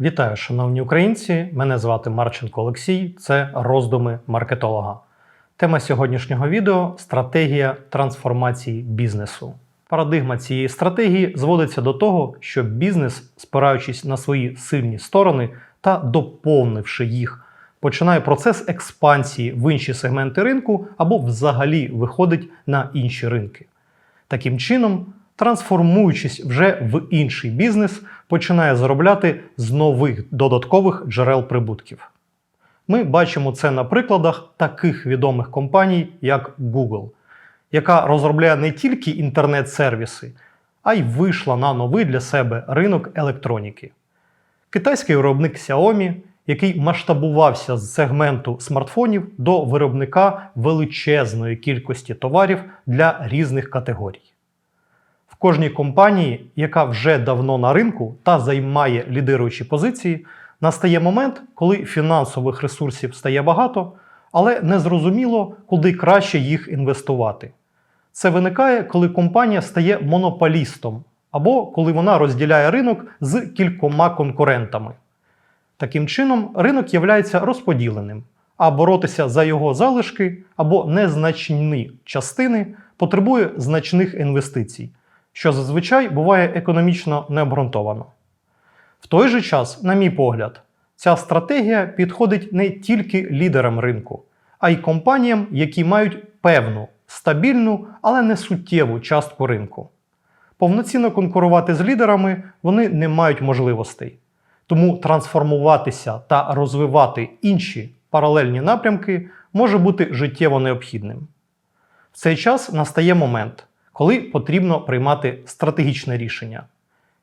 Вітаю, шановні українці! Мене звати Марченко Олексій. Це роздуми маркетолога. Тема сьогоднішнього відео стратегія трансформації бізнесу. Парадигма цієї стратегії зводиться до того, що бізнес, спираючись на свої сильні сторони та доповнивши їх, починає процес експансії в інші сегменти ринку або взагалі виходить на інші ринки. Таким чином, трансформуючись вже в інший бізнес, починає заробляти з нових додаткових джерел прибутків. Ми бачимо це на прикладах таких відомих компаній, як Google, яка розробляє не тільки інтернет-сервіси, а й вийшла на новий для себе ринок електроніки. Китайський виробник Xiaomi, який масштабувався з сегменту смартфонів до виробника величезної кількості товарів для різних категорій. Кожній компанії, яка вже давно на ринку та займає лідируючі позиції, настає момент, коли фінансових ресурсів стає багато, але незрозуміло, куди краще їх інвестувати. Це виникає, коли компанія стає монополістом або коли вона розділяє ринок з кількома конкурентами. Таким чином, ринок являється розподіленим, а боротися за його залишки або незначні частини потребує значних інвестицій, що зазвичай буває економічно необґрунтовано. В той же час, на мій погляд, ця стратегія підходить не тільки лідерам ринку, а й компаніям, які мають певну, стабільну, але не суттєву частку ринку. Повноцінно конкурувати з лідерами вони не мають можливостей. Тому трансформуватися та розвивати інші паралельні напрямки може бути життєво необхідним. В цей час настає момент, коли потрібно приймати стратегічне рішення,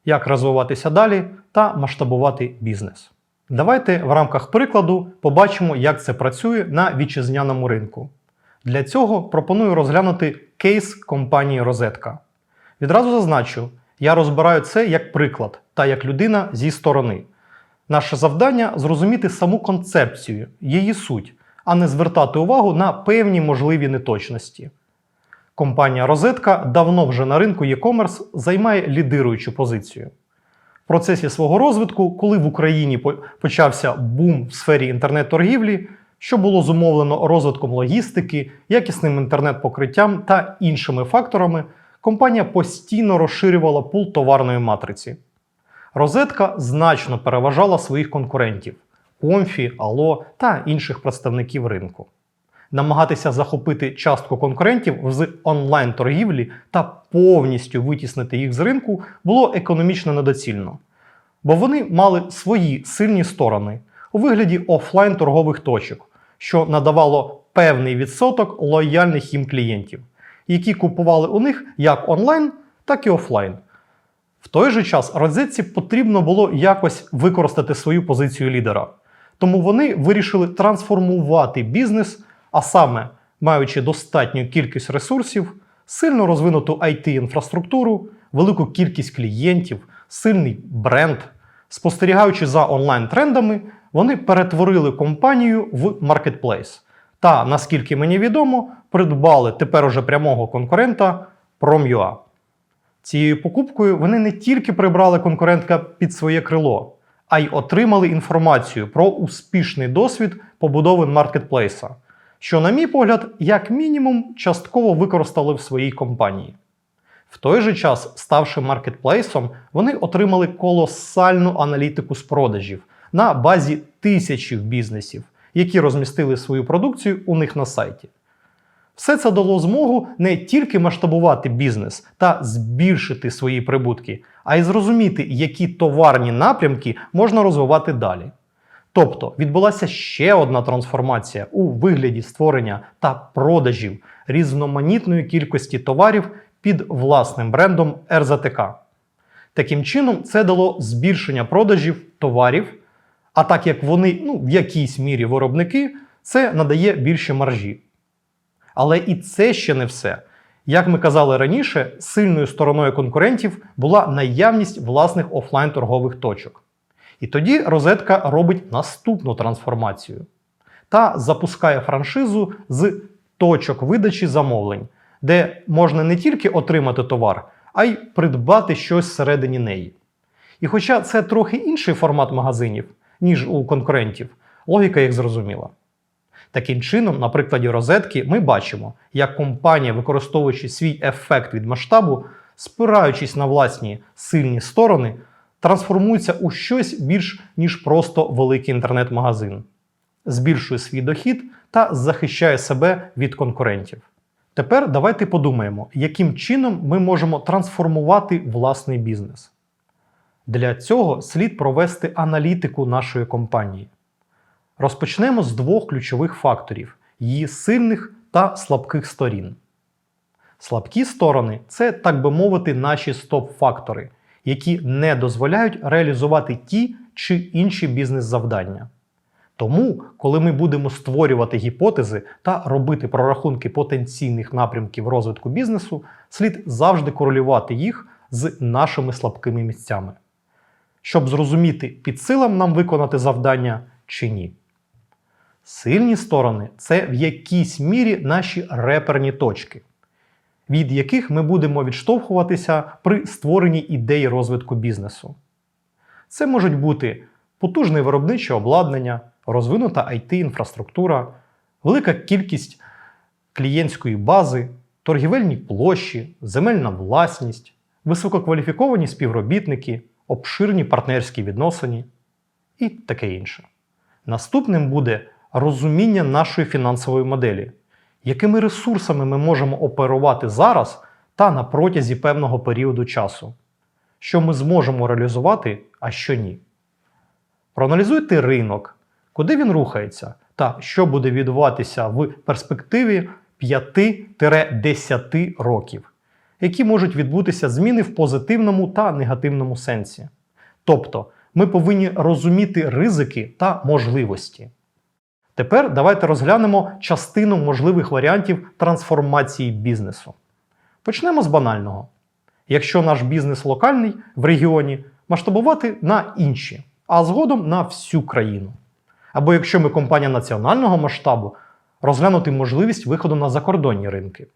як розвиватися далі та масштабувати бізнес. Давайте в рамках прикладу побачимо, як це працює на вітчизняному ринку. Для цього пропоную розглянути кейс компанії Розетка. Відразу зазначу, я розбираю це як приклад та як людина зі сторони. Наше завдання зрозуміти саму концепцію, її суть, а не звертати увагу на певні можливі неточності. Компанія Розетка давно вже на ринку e-commerce займає лідируючу позицію. В процесі свого розвитку, коли в Україні почався бум в сфері інтернет-торгівлі, що було зумовлено розвитком логістики, якісним інтернет-покриттям та іншими факторами, компанія постійно розширювала пул товарної матриці. Розетка значно переважала своїх конкурентів Комфі, Ало та інших представників ринку. Намагатися захопити частку конкурентів з онлайн-торгівлі та повністю витіснити їх з ринку було економічно недоцільно, бо вони мали свої сильні сторони у вигляді офлайн торгових точок, що надавало певний відсоток лояльних їм клієнтів, які купували у них як онлайн, так і офлайн. В той же час розетці потрібно було якось використати свою позицію лідера. Тому вони вирішили трансформувати бізнес, а саме, маючи достатню кількість ресурсів, сильно розвинуту IT-інфраструктуру, велику кількість клієнтів, сильний бренд. Спостерігаючи за онлайн-трендами, вони перетворили компанію в маркетплейс. Та, наскільки мені відомо, придбали тепер уже прямого конкурента Prom.ua. Цією покупкою вони не тільки прибрали конкурентка під своє крило, а й отримали інформацію про успішний досвід побудови маркетплейса, що, на мій погляд, як мінімум, частково використали в своїй компанії. В той же час, ставши маркетплейсом, вони отримали колосальну аналітику з продажів на базі тисячів бізнесів, які розмістили свою продукцію у них на сайті. Все це дало змогу не тільки масштабувати бізнес та збільшити свої прибутки, а й зрозуміти, які товарні напрямки можна розвивати далі. Тобто відбулася ще одна трансформація у вигляді створення та продажів різноманітної кількості товарів під власним брендом РЗТК. Таким чином, це дало збільшення продажів товарів, а так як вони ну, в якійсь мірі виробники, це надає більші маржі. Але і це ще не все. Як ми казали раніше, сильною стороною конкурентів була наявність власних офлайн торгових точок. І тоді розетка робить наступну трансформацію та запускає франшизу з точок видачі замовлень, де можна не тільки отримати товар, а й придбати щось всередині неї. І хоча це трохи інший формат магазинів, ніж у конкурентів, логіка їх зрозуміла. Таким чином, на прикладі розетки, ми бачимо, як компанія, використовуючи свій ефект від масштабу, спираючись на власні сильні сторони, трансформується у щось більш ніж просто великий інтернет-магазин, збільшує свій дохід та захищає себе від конкурентів. Тепер давайте подумаємо, яким чином ми можемо трансформувати власний бізнес. Для цього слід провести аналітику нашої компанії. Розпочнемо з двох ключових факторів її сильних та слабких сторін. Слабкі сторони це, так би мовити, наші стоп-фактори, які не дозволяють реалізувати ті чи інші бізнес-завдання. Тому, коли ми будемо створювати гіпотези та робити прорахунки потенційних напрямків розвитку бізнесу, слід завжди корелювати їх з нашими слабкими місцями, щоб зрозуміти, під силам нам виконати завдання чи ні. Сильні сторони це в якійсь мірі наші реперні точки, від яких ми будемо відштовхуватися при створенні ідеї розвитку бізнесу. Це можуть бути потужне виробниче обладнання, розвинута IT-інфраструктура, велика кількість клієнтської бази, торгівельні площі, земельна власність, висококваліфіковані співробітники, обширні партнерські відносини і таке інше. Наступним буде розуміння нашої фінансової моделі, якими ресурсами ми можемо оперувати зараз та на протязі певного періоду часу, що ми зможемо реалізувати, а що ні. Проаналізуйте ринок, куди він рухається, та що буде відбуватися в перспективі 5-10 років, які можуть відбутися зміни в позитивному та негативному сенсі. Тобто, ми повинні розуміти ризики та можливості. Тепер давайте розглянемо частину можливих варіантів трансформації бізнесу. Почнемо з банального. Якщо наш бізнес локальний в регіоні, масштабувати на інші, а згодом на всю країну. Або якщо ми компанія національного масштабу, розглянути можливість виходу на закордонні ринки.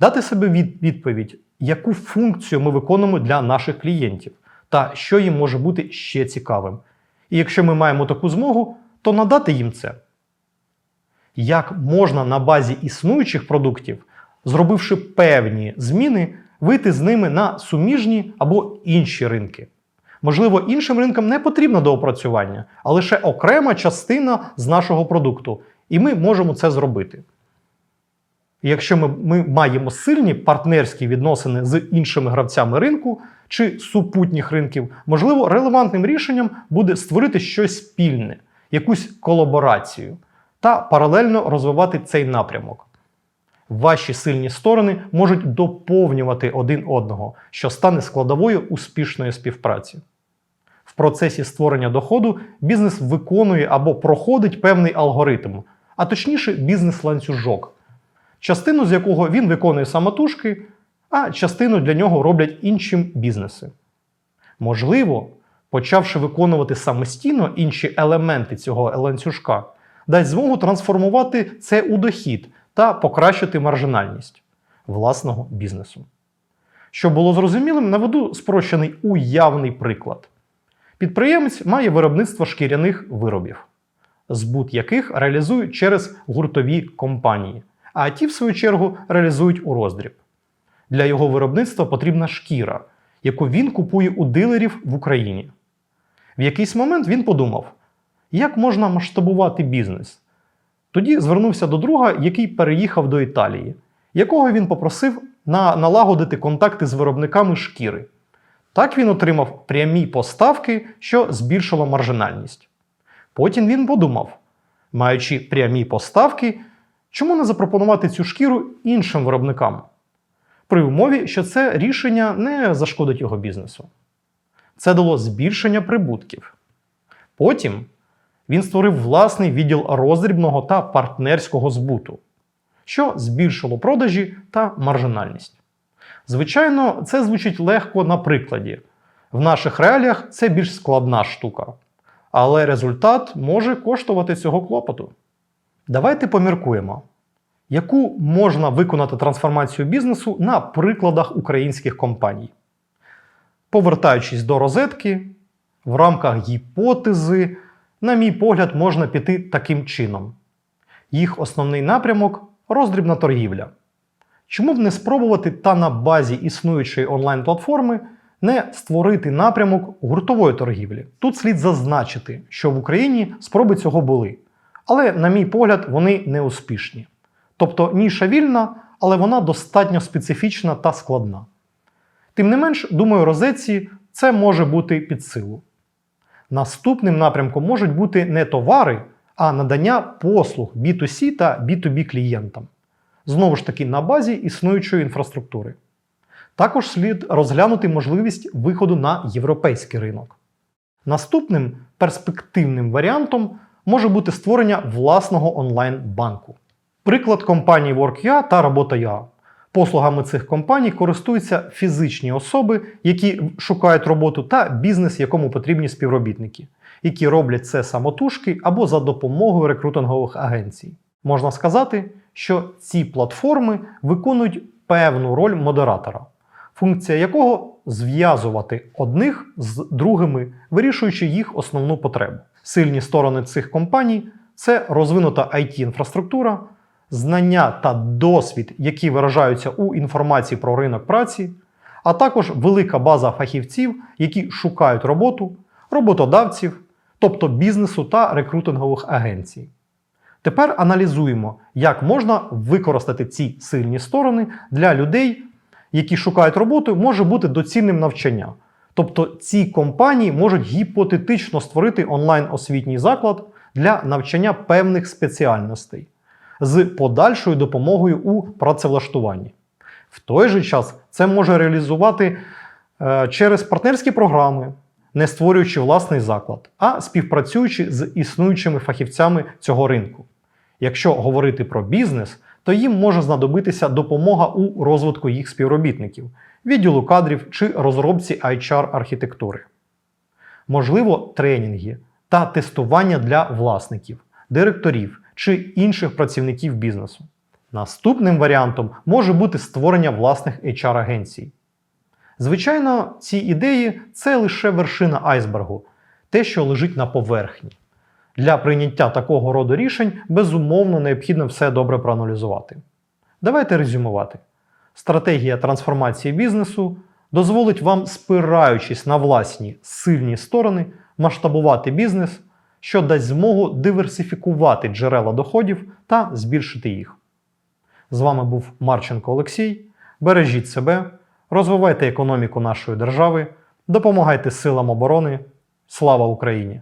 Дати від- відповідь, яку функцію ми виконуємо для наших клієнтів та що їм може бути ще цікавим. І якщо ми маємо таку змогу, то надати їм це. Як можна на базі існуючих продуктів, зробивши певні зміни, вийти з ними на суміжні або інші ринки? Можливо, іншим ринкам не потрібно доопрацювання, а лише окрема частина з нашого продукту, і ми можемо це зробити. Якщо ми, ми маємо сильні партнерські відносини з іншими гравцями ринку чи супутніх ринків, можливо, релевантним рішенням буде створити щось спільне, якусь колаборацію та паралельно розвивати цей напрямок. Ваші сильні сторони можуть доповнювати один одного, що стане складовою успішної співпраці. В процесі створення доходу бізнес виконує або проходить певний алгоритм, а точніше бізнес-ланцюжок, частину з якого він виконує самотужки, а частину для нього роблять інші бізнеси. Можливо, почавши виконувати самостійно інші елементи цього ланцюжка, дасть змогу трансформувати це у дохід та покращити маржинальність власного бізнесу. Щоб було зрозумілим, наведу спрощений уявний приклад. Підприємець має виробництво шкіряних виробів, збут яких реалізують через гуртові компанії, а ті, в свою чергу, реалізують у роздріб. Для його виробництва потрібна шкіра, яку він купує у дилерів в Україні. В якийсь момент він подумав, як можна масштабувати бізнес. Тоді звернувся до друга, який переїхав до Італії, якого він попросив на налагодити контакти з виробниками шкіри. Так він отримав прямі поставки, що збільшило маржинальність. Потім він подумав, маючи прямі поставки, чому не запропонувати цю шкіру іншим виробникам? При умові, що це рішення не зашкодить його бізнесу. Це дало збільшення прибутків. Потім він створив власний відділ роздрібного та партнерського збуту, що збільшило продажі та маржинальність. Звичайно, це звучить легко на прикладі. В наших реаліях це більш складна штука. Але результат може коштувати цього клопоту. Давайте поміркуємо, яку можна виконати трансформацію бізнесу на прикладах українських компаній. Повертаючись до розетки, в рамках гіпотези, на мій погляд, можна піти таким чином. Їх основний напрямок роздрібна торгівля. Чому б не спробувати та на базі існуючої онлайн-платформи не створити напрямок гуртової торгівлі? Тут слід зазначити, що в Україні спроби цього були. Але, на мій погляд, вони не успішні. Тобто ніша вільна, але вона достатньо специфічна та складна. Тим не менш, думаю, розетці це може бути під силу. Наступним напрямком можуть бути не товари, а надання послуг B2C та B2B клієнтам. Знову ж таки, на базі існуючої інфраструктури. Також слід розглянути можливість виходу на європейський ринок. Наступним перспективним варіантом може бути створення власного онлайн-банку. Приклад компаній WorkUA та Робота.ua. Послугами цих компаній користуються фізичні особи, які шукають роботу, та бізнес, якому потрібні співробітники, які роблять це самотужки або за допомогою рекрутингових агенцій. Можна сказати, що ці платформи виконують певну роль модератора, функція якого зв'язувати одних з другими, вирішуючи їх основну потребу. Сильні сторони цих компаній це розвинута IT-інфраструктура, знання та досвід, які виражаються у інформації про ринок праці, а також велика база фахівців, які шукають роботу, роботодавців, тобто бізнесу та рекрутингових агенцій. Тепер аналізуємо, як можна використати ці сильні сторони для людей, які шукають роботу, може бути доцільним навчання. Тобто ці компанії можуть гіпотетично створити онлайн-освітній заклад для навчання певних спеціальностей з подальшою допомогою у працевлаштуванні. В той же час це може реалізувати е, через партнерські програми, не створюючи власний заклад, а співпрацюючи з існуючими фахівцями цього ринку. Якщо говорити про бізнес, то їм може знадобитися допомога у розвитку їх співробітників, відділу кадрів чи розробці HR-архітектури. Можливо, тренінги та тестування для власників, директорів чи інших працівників бізнесу. Наступним варіантом може бути створення власних HR-агенцій. Звичайно, ці ідеї це лише вершина айсбергу, те, що лежить на поверхні. Для прийняття такого роду рішень безумовно необхідно все добре проаналізувати. Давайте резюмувати. Стратегія трансформації бізнесу дозволить вам, спираючись на власні сильні сторони, масштабувати бізнес, що дасть змогу диверсифікувати джерела доходів та збільшити їх. З вами був Марченко Олексій. Бережіть себе, розвивайте економіку нашої держави, допомагайте силам оборони. Слава Україні!